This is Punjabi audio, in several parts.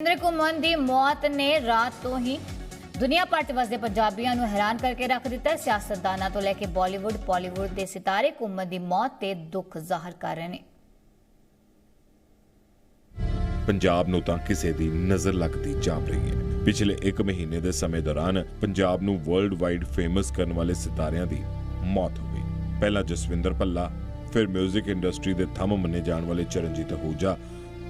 ਇੰਦਰ ਘੁੰਮਣ ਦੀ ਮੌਤ ਨੇ ਰਾਤ ਤੋਂ ਹੀ ਦੁਨੀਆ ਭਰ 'ਚ ਵਸਦੇ ਪੰਜਾਬੀਆਂ ਨੂੰ ਹੈਰਾਨ ਕਰਕੇ ਰੱਖ ਦਿੱਤਾ। ਸਿਆਸਤਦਾਨਾਂ ਤੋਂ ਲੈ ਕੇ ਬਾਲੀਵੁੱਡ ਪਾਲੀਵੁੱਡ ਦੇ ਸਿਤਾਰੇ ਘੁੰਮਣ ਦੀ ਮੌਤ ਤੇ ਦੁੱਖ ਜ਼ਾਹਰ ਕਰ ਰਹੇ ਨੇ। ਪੰਜਾਬ ਨੂੰ ਤਾਂ ਕਿਸੇ ਦੀ ਨਜ਼ਰ ਲੱਗਦੀ ਜਾਪ ਰਹੀ ਹੈ। ਪਿਛਲੇ 1 ਮਹੀਨੇ ਦੇ ਸਮੇਂ ਦੌਰਾਨ ਪੰਜਾਬ ਨੂੰ ਵਰਲਡ ਵਾਈਡ ਫੇਮਸ ਕਰਨ ਵਾਲੇ ਸਿਤਾਰਿਆਂ ਦੀ ਮੌਤ ਹੋ ਗਈ। ਪਹਿਲਾਂ ਜਸਵਿੰਦਰ ਭੱਲਾ, ਫਿਰ 뮤직 ਇੰਡਸਟਰੀ ਦੇ ਥੰਮ ਮੰਨੇ ਜਾਣ ਵਾਲੇ ਚਰਨਜੀਤ ਅਹੂਜਾ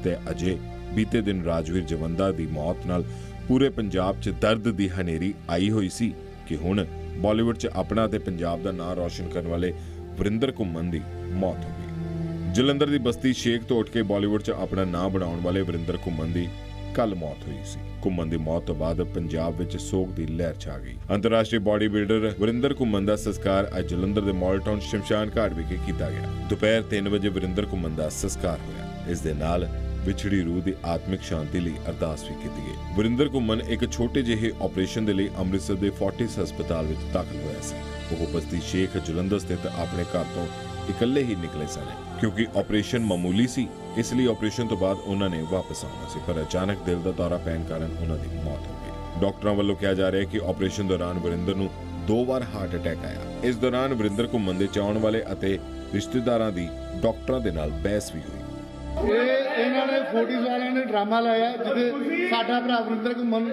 ਤੇ ਅਜੇ ਬੀਤੇ ਦਿਨ ਰਾਜਵੀਰ ਜਵੰਦਾ ਦੀ ਮੌਤ ਨਾਲ ਪੂਰੇ ਪੰਜਾਬ 'ਚ ਦਰਦ ਦੀ ਹਨੇਰੀ ਆਈ ਹੋਈ ਸੀ ਕਿ ਹੁਣ ਬਾਲੀਵੁੱਡ 'ਚ ਆਪਣਾ ਤੇ ਪੰਜਾਬ ਦਾ ਨਾਂ ਰੌਸ਼ਨ ਕਰਨ ਵਾਲੇ ਵਰਿੰਦਰ ਘੁੰਮਣ ਦੀ ਮੌਤ ਹੋ ਗਈ। ਜਲੰਧਰ ਦੀ ਬਸਤੀ ਸ਼ੇਖ ਤੋਂ ਉੱਠ ਕੇ ਬਾਲੀਵੁੱਡ 'ਚ ਆਪਣਾ ਨਾਂ ਬਣਾਉਣ ਵਾਲੇ ਵਰਿੰਦਰ ਘੁੰਮਣ ਦੀ ਕੱਲ ਮੌਤ ਹੋਈ ਸੀ। ਘੁੰਮਣ ਦੀ ਮੌਤ ਤੋਂ ਬਾਅਦ ਪੰਜਾਬ ਵਿੱਚ ਸੋਗ ਦੀ ਲਹਿਰ ਛਾ ਗਈ। ਅੰਤਰਰਾਸ਼ਟਰੀ ਬਾਡੀ ਬਿਲਡਰ ਵਰਿੰਦਰ ਘੁੰਮਣ ਦਾ ਸੰਸਕਾਰ ਅੱਜ ਜਲੰਧਰ ਦੇ ਮਾਲ ਟਾਊਨ ਸ਼ਮਸ਼ਾਨ ਘਾਟ ਵਿਖੇ ਕੀਤਾ ਗਿਆ। ਦੁਪਹਿਰ 3 ਵਜੇ ਵਰਿੰਦਰ ਘੁੰਮਣ ਦਾ ਸੰਸਕਾਰ ਹੋਇਆ। ਇਸ ਦੇ ਨਾਲ ਵਿਛੜੀ ਰੂਹ ਦੀ ਆਤਮਿਕ ਸ਼ਾਂਤੀ ਲਈ ਅਰਦਾਸ ਵੀ ਕੀਤੀ ਗਈ। ਵਰਿੰਦਰ ਘੁੰਮਣ ਇੱਕ ਛੋਟੇ ਜਿਹੇ ਆਪਰੇਸ਼ਨ ਦੇ ਲਈ ਅੰਮ੍ਰਿਤਸਰ ਦੇ ਫੋਰਟਿਸ ਹਸਪਤਾਲ ਵਿੱਚ ਦਾਖਲ ਹੋਇਆ ਸੀ। ਉਹ ਬਸਤੀ ਸ਼ੇਖ ਜਲੰਧਰ ਸਥਿਤ ਆਪਣੇ ਘਰ ਤੋਂ ਇਕੱਲੇ ਹੀ ਨਿਕਲੇ ਸਨ। ਕਿਉਂਕਿ ਆਪਰੇਸ਼ਨ ਮਾਮੂਲੀ ਸੀ, ਇਸ ਲਈ ਆਪਰੇਸ਼ਨ ਤੋਂ ਬਾਅਦ ਉਹਨਾਂ ਨੇ ਵਾਪਸ ਆਉਣਾ ਸੀ, ਪਰ ਅਚਾਨਕ ਦਿਲ ਦਾ ਦੌਰਾ ਪੈਣ ਕਾਰਨ ਉਹਨਾਂ ਦੀ ਮੌਤ ਹੋ ਗਈ। ਡਾਕਟਰਾਂ ਵੱਲੋਂ ਕਿਹਾ ਜਾ ਰਿਹਾ ਹੈ ਕਿ ਆਪਰੇਸ਼ਨ ਦੌਰਾਨ ਵਰਿੰਦਰ ਨੂੰ ਦੋ ਵਾਰ ਹਾਰਟ ਅਟੈਕ ਆਇਆ। ਇਸ ਦੌਰਾਨ ਵਰਿੰਦਰ ਘੁੰਮਣ ਦੇ ਚਾਹਣ ਵਾਲੇ ਅਤੇ ਰਿਸ਼ਤੇਦਾਰਾਂ ਦੀ ਡਾਕਟਰਾਂ ਦੇ ਨਾਲ ਬਹਿਸ ਵੀ ਹੋਈ। ਇਹ ਇਹਨਾਂ ਨੇ 40s ਵਾਲਿਆਂ ਨੇ ਡਰਾਮਾ ਲਾਇਆ ਜਿਹਦੇ ਸਾਡਾ ਭਰਾ ਵਰਿੰਦਰ ਘੁੰਮਣ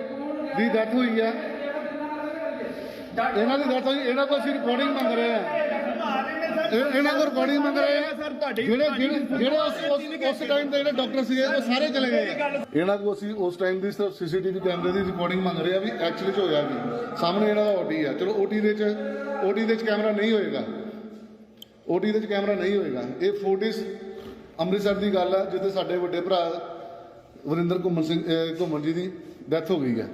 ਦੀ ਡੈਥ ਹੋਈ ਆ। ਇਹਨਾਂ ਦੀ ਡੈਥ ਹੋਈ ਇਹਨਾਂ ਕੋਲ ਅਸੀਂ ਰਿਕਾਰਡਿੰਗ ਮੰਗ ਰਹੇ ਆ। ਇਹ- ਇਹਨਾਂ ਕੋਲ ਰਿਕਾਰਡਿੰਗ ਮੰਗ ਰਹੇ ਆ। ਸਰ ਤੁਹਾਡੇ ਜਿਹੜੇ ਜਿਹੜੇ ਉਸ ਟਾਈਮ ਦੇ ਜਿਹੜੇ ਡਾਕਟਰ ਸੀਗੇ ਉਹ ਸਾਰੇ ਚਲੇ ਗਏ। ਇਹਨਾਂ ਕੋਲ ਅਸੀਂ ਉਸ ਟਾਈਮ ਦੀ ਸਿਰਫ ਸੀਸੀਟੀਵੀ ਕੈਮਰੇ ਦੀ ਰਿਕਾਰਡਿੰਗ ਮੰਗ ਰਹੇ ਆ ਵੀ ਐਕਚੁਅਲੀ ਚ ਹੋਇਆ ਕੀ। ਸਾਹਮਣੇ ਇਹਨਾਂ ਦਾ ਓਟੀ ਆ। ਚਲੋ ਓਟੀ ਦੇ ਚ ਓਟੀ ਦੇ ਚ ਕੈਮਰਾ ਨਹੀਂ ਹੋਏਗਾ। ਓਟੀ ਦੇ ਚ ਕੈਮਰਾ ਨਹੀਂ ਹੋਏਗਾ। ਇਹ ਫੋਟਿਸ ਅੰਮ੍ਰਿਤਸਰ ਦੀ ਗੱਲ ਆ, ਜਿੱਥੇ ਸਾਡੇ ਵੱਡੇ ਭਰਾ ਵਰਿੰਦਰ ਘੁੰਮਣ ਸਿੰਘ ਘੁੰਮਣ ਜੀ ਦੀ ਡੈਥ ਹੋ ਗਈ ਹੈ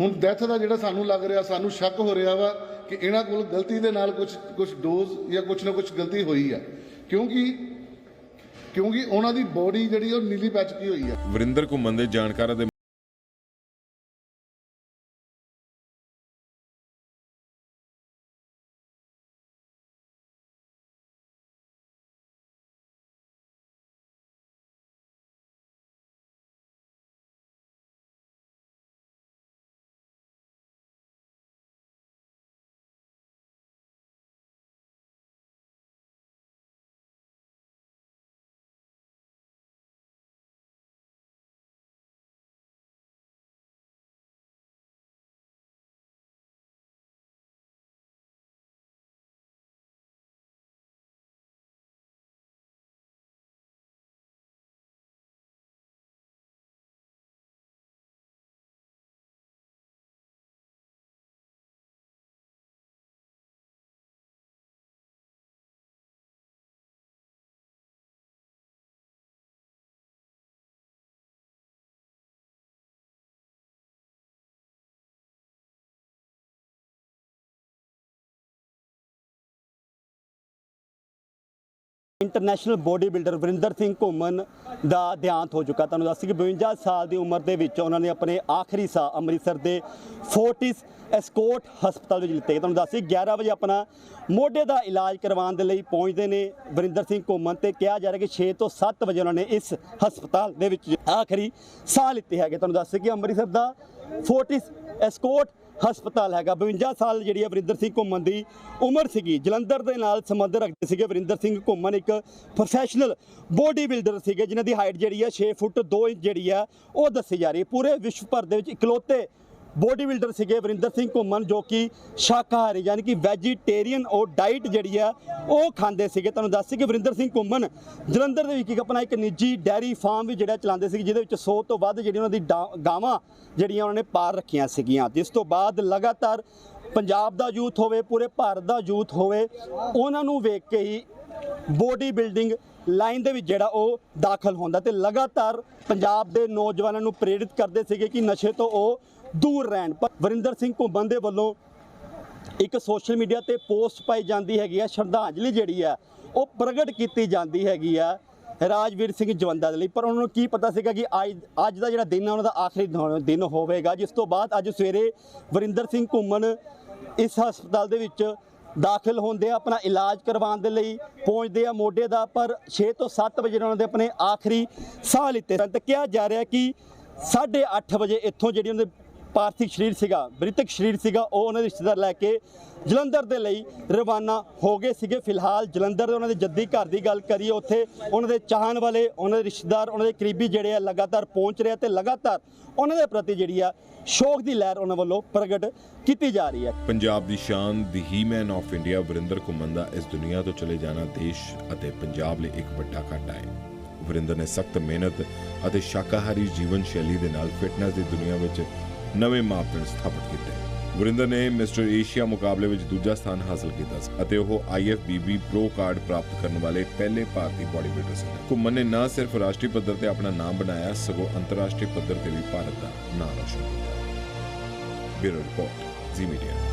ਹੁਣ ਡੈਥ ਦਾ ਜਿਹੜਾ ਸਾਨੂੰ ਲੱਗ ਰਿਹਾ, ਸਾਨੂੰ ਸ਼ੱਕ ਹੋ ਰਿਹਾ ਵਾ ਕਿ ਇਹਨਾਂ ਕੋਲ ਗਲਤੀ ਦੇ ਨਾਲ ਕੁਝ ਕੁਝ ਡੋਜ਼ ਜਾਂ ਕੁਝ ਨਾ ਕੁਝ ਗਲਤੀ ਹੋਈ ਹੈ ਕਿਉਂਕਿ ਕਿਉਂਕਿ ਉਹਨਾਂ ਦੀ ਬੋਡੀ ਜਿਹੜੀ ਉਹ ਨੀਲੀ ਪੈ ਚੁੱਕੀ ਹੋਈ ਹੈ ਵਰਿੰਦਰ ਘੁੰਮਣ ਦੇ ਜਾਣਕਾਰਾਂ ਦੇ international body builder Varinder Singh Ghuman ਦਾ ਦੇਹਾਂਤ ਹੋ ਚੁੱਕਾ। ਤੁਹਾਨੂੰ ਦੱਸ ਕਿ 52 ਸਾਲ ਦੀ ਉਮਰ ਦੇ ਵਿੱਚ ਉਹਨਾਂ ਨੇ ਆਪਣੇ ਆਖਰੀ ਸਾਹ ਅੰਮ੍ਰਿਤਸਰ ਦੇ ਫੋਰਟਿਸ ਐਸਕੋਟ ਹਸਪਤਾਲ ਵਿੱਚ ਲਿੱਤੇ। ਤੁਹਾਨੂੰ ਦੱਸ ਕਿ 11 ਵਜੇ ਆਪਣਾ ਮੋਢੇ ਦਾ ਇਲਾਜ ਕਰਵਾਉਣ ਦੇ ਲਈ ਪਹੁੰਚਦੇ ਨੇ ਵਰਿੰਦਰ ਸਿੰਘ ਘੁੰਮਣ ਤੇ ਕਿਹਾ ਜਾ ਰਿਹਾ ਕਿ 6 ਤੋਂ 7 ਵਜੇ ਉਹਨਾਂ ਨੇ ਇਸ ਹਸਪਤਾਲ ਦੇ ਵਿੱਚ ਆਖਰੀ ਸਾਹ ਲਿੱਤੇ ਹੈਗੇ। ਤੁਹਾਨੂੰ ਦੱਸ ਕਿ ਅੰਮ੍ਰਿਤਸਰ ਦਾ ਫੋਰਟਿਸ ਐਸਕੋਟ ਹਸਪਤਾਲ ਹੈਗਾ। 52 ਸਾਲ ਜਿਹੜੀ ਹੈ ਵਰਿੰਦਰ ਸਿੰਘ ਘੁੰਮਣ ਦੀ ਉਮਰ ਸੀਗੀ। ਜਲੰਧਰ ਦੇ ਨਾਲ ਸੰਬੰਧ ਰੱਖਦੇ ਸੀਗੇ ਵਰਿੰਦਰ ਸਿੰਘ ਘੁੰਮਣ, ਇੱਕ ਪ੍ਰੋਫੈਸ਼ਨਲ ਬੋਡੀ ਬਿਲਡਰ ਸੀਗੇ, ਜਿਨ੍ਹਾਂ ਦੀ ਹਾਈਟ ਜਿਹੜੀ ਹੈ 6 ਫੁੱਟ 2 ਇੰਚ ਜਿਹੜੀ ਹੈ ਉਹ ਦੱਸੀ ਜਾ ਰਹੀ ਹੈ। ਪੂਰੇ ਵਿਸ਼ਵ ਭਰ ਦੇ ਵਿੱਚ ਇਕਲੌਤੇ ਬੋਡੀ ਬਿਲਡਰ ਸੀਗੇ ਵਰਿੰਦਰ ਸਿੰਘ ਘੁੰਮਣ, ਜੋ ਕਿ ਸ਼ਾਕਾਹਾਰੀ, ਯਾਨੀ ਕਿ ਵੈਜੀਟੇਰੀਅਨ ਉਹ ਡਾਈਟ ਜਿਹੜੀ ਆ, ਉਹ ਖਾਂਦੇ ਸੀਗੇ। ਤੁਹਾਨੂੰ ਦੱਸ ਸੀ ਕਿ ਵਰਿੰਦਰ ਸਿੰਘ ਘੁੰਮਣ, ਜਲੰਧਰ ਦੇ ਵਿੱਚ ਇੱਕ ਆਪਣਾ ਇੱਕ ਨਿੱਜੀ ਡੈਰੀ ਫਾਰਮ ਵੀ ਜਿਹੜਾ ਚਲਾਉਂਦੇ ਸੀ ਜਿਹਦੇ ਵਿੱਚ 100 ਤੋਂ ਵੱਧ ਜਿਹੜੀ ਉਹਨਾਂ ਦੀ ਡਾ- ਗਾਵਾਂ ਜਿਹੜੀਆਂ ਉਹਨਾਂ ਨੇ ਪਾਰ ਰੱਖੀਆਂ ਸੀਗੀਆਂ। ਜਿਸ ਤੋਂ ਬਾਅਦ ਲਗਾਤਾਰ ਪੰਜਾਬ ਦਾ ਯੂਥ ਹੋਵੇ, ਪੂਰੇ ਭਾਰਤ ਦਾ ਯੂਥ ਹੋਵੇ, ਉਹਨਾਂ ਨੂੰ ਵੇਖ ਕੇ ਹੀ ਬੋਡੀ ਬਿਲਡਿੰਗ ਲਾਈਨ ਦੇ ਵਿੱਚ ਜਿਹੜਾ ਉਹ ਦਾਖਲ ਹੁੰਦਾ ਤੇ ਲਗਾਤਾਰ ਪੰਜਾਬ ਦੇ ਨੌਜਵਾਨਾਂ ਨੂੰ ਪ੍ਰੇਰਿਤ ਕਰਦੇ ਸੀਗੇ ਕਿ ਨਸ਼ੇ ਤੋਂ ਉਹ ਦੂਰ ਰਹਿਣ। ਪਰ ਵਰਿੰਦਰ ਸਿੰਘ ਘੁੰਮਣ ਦੇ ਵੱਲੋਂ ਇੱਕ ਸੋਸ਼ਲ ਮੀਡੀਆ ਤੇ ਪੋਸਟ ਪਾਈ ਜਾਂਦੀ ਹੈਗੀ ਆ, ਸ਼ਰਧਾਂਜਲੀ ਜਿਹੜੀ ਆ, ਉਹ ਪ੍ਰਗਟ ਕੀਤੀ ਜਾਂਦੀ ਹੈਗੀ ਆ ਰਾਜਵੀਰ ਸਿੰਘ ਜਵੰਦਾ ਦੇ ਲਈ। ਪਰ ਉਹਨਾਂ ਨੂੰ ਕੀ ਪਤਾ ਸੀਗਾ ਕਿ ਅੱਜ ਅੱਜ ਦਾ ਜਿਹੜਾ ਦਿਨ ਆ, ਉਹਨਾਂ ਦਾ ਆਖਰੀ ਦਿਨ- ਹੋਵੇਗਾ। ਜਿਸ ਤੋਂ ਬਾਅਦ ਅੱਜ ਸਵੇਰੇ ਵਰਿੰਦਰ ਸਿੰਘ ਘੁੰਮਣ ਇਸ ਹਸਪਤਾਲ ਦੇ ਵਿੱਚ ਦਾਖਲ ਹੁੰਦੇ ਆ, ਆਪਣਾ ਇਲਾਜ ਕਰਵਾਉਣ ਦੇ ਲਈ ਪਹੁੰਚਦੇ ਆ ਮੋਢੇ ਦਾ। ਪਰ 6 ਤੋਂ 7 ਵਜੇ ਉਹਨਾਂ ਦੇ ਆਪਣੇ ਆਖਰੀ ਸਾਹ ਲਿੱਤੇ। ਸਨ ਕਿਹਾ ਜਾ ਰਿਹਾ ਕਿ 8:30 ਵਜੇ ਇੱਥੋਂ ਜਿਹੜੀ ਉਹਨਾਂ ਦੇ ਪਾਰਥਿਕ ਸਰੀਰ ਸੀਗਾ ਬ੍ਰਿਤਿਕ ਸਰੀਰ ਸੀਗਾ, ਉਹ ਉਹਨਾਂ ਦੇ ਰਿਸ਼ਤੇਦਾਰ ਲੈ ਕੇ ਜਲੰਧਰ ਦੇ ਲਈ ਰਵਾਨਾ ਹੋ ਗਏ ਸੀਗੇ। ਫਿਲਹਾਲ ਜਲੰਧਰ ਦੇ ਉਹਨਾਂ ਦੇ ਜੱਦੀ ਘਰ ਦੀ ਗੱਲ ਕਰੀਏ, ਉੱਥੇ ਉਹਨਾਂ ਦੇ ਚਾਹਣ ਵਾਲੇ, ਉਹਨਾਂ ਦੇ ਰਿਸ਼ਤੇਦਾਰ, ਉਹਨਾਂ ਦੇ ਕਰੀਬੀ ਜਿਹੜੇ ਆ, ਲਗਾਤਾਰ ਪਹੁੰਚ ਰਹੇ ਆ ਤੇ ਲਗਾਤਾਰ ਉਹਨਾਂ ਦੇ ਪ੍ਰਤੀ ਜਿਹੜੀ ਆ, ਸ਼ੋਕ ਦੀ ਲਹਿਰ ਉਹਨਾਂ ਵੱਲੋਂ ਪ੍ਰਗਟ ਕੀਤੀ ਜਾ ਰਹੀ ਹੈ। ਪੰਜਾਬ ਦੀ ਸ਼ਾਨ, the he man of India Varinder Ghuman ਦਾ ਇਸ ਦੁਨੀਆ ਤੋਂ ਚਲੇ ਜਾਣਾ ਦੇਸ਼ ਅਤੇ ਪੰਜਾਬ ਲਈ ਇੱਕ ਵੱਡਾ ਘਾਟਾ ਹੈ। ਵਰਿੰਦਰ ਨੇ ਸਖਤ ਮਿਹਨਤ ਅਤੇ ਸ਼ਾਕਾਹਾਰੀ ਜੀਵਨ ਸ਼ੈਲੀ ਦੇ ਨਾਲ ਫਿਟਨੈਸ ਦੀ ਦੁਨੀਆ ਵਿੱਚ ਨਵੇਂ ਮਾਪਦੰਡ ਸਥਾਪਿਤ ਕੀਤੇ। ਵਰਿੰਦਰ ਨੇ ਮਿਸਟਰ ਏਸ਼ੀਆ ਮੁਕਾਬਲੇ ਵਿੱਚ ਦੂਜਾ ਸਥਾਨ ਹਾਸਲ ਕੀਤਾ ਸੀ ਅਤੇ ਉਹ IFBB ਪ੍ਰੋ ਕਾਰਡ ਪ੍ਰਾਪਤ ਕਰਨ ਵਾਲੇ ਪਹਿਲੇ ਭਾਰਤੀ ਬਾਡੀ ਬਿਲਡਰ ਸਨ ਘੁੰਮਣ ਨੇ ਨਾ ਸਿਰਫ ਰਾਸ਼ਟਰੀ ਪੱਧਰ ਤੇ ਆਪਣਾ ਨਾਮ ਬਣਾਇਆ, ਸਗੋਂ ਅੰਤਰਰਾਸ਼ਟਰੀ ਪੱਧਰ ਤੇ ਵੀ ਭਾਰਤ ਦਾ ਨਾਮ ਰੋਸ਼ਨ ਕੀਤਾ। Bureau report, Zee media.